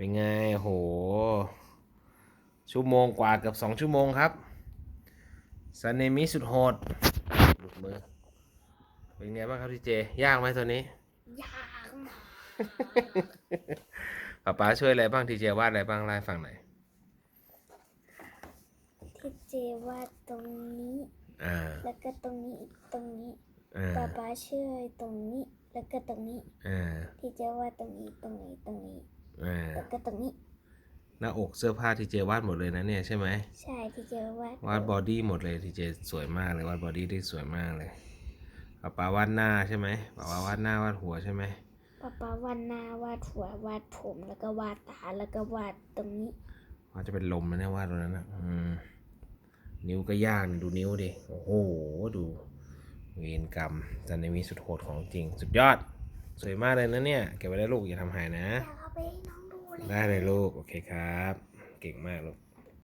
เป็นไงโห ชั่วโมงกว่าเกือบสองชั่วโมงครับซันเนมิสุดโหดหลุดมือ เป็นไงบ้างครับทีเจ ยากไหมตัวนี้ ยากมากป๊าป๊าช่วยอะไรบ้างทีเจวาดอะไรบ้างไล่าให้ฟังหน่อยที่เจวาดตรงนี้ อ่า แล้วก็ตรงนี้อีกตรงนี้อ่าป๊าป๊าช่วยตรงนี้ แล้วก็ตรงนี้อ่าที่เจวาดตรงนี้ตรงนี้ตรงนี้ อ่าแล้วก็ตรงนี้ หน้าอกเสื้อผ้าทีเจวาดหมดเลยนะเนี่ยใช่ไหมใช่ที่เจวาดวาดบอดี้หมดเลยทีเจสวยมากเลยวาดบอดี้ได้สวยมากเลยป๊าป๊าวาดหน้าใช่ไหมป๊าป๊าวาดหน้าวาดหัวใช่ไหมป๊าป๊าวาดหน้าวาดหัววาดผมแล้วก็วาดตาแล้วก็วาดตรงนี้ว่าจะเป็นลมนะเนี่ยวาดตรงนั้นนะอืมนิ้วก็ยากนี่ดูนิ้วดิโอ้โหดู เวรกรรมจันในมีสุดโหดของจริง สุดยอด สวยมากเลยนะเนี่ย เก็บไว้ได้ลูกอย่าทำหายนะ อยากเอา ไปให้น้องดูเลย ได้เลยลูก โอเคครับ เก่งมากลูก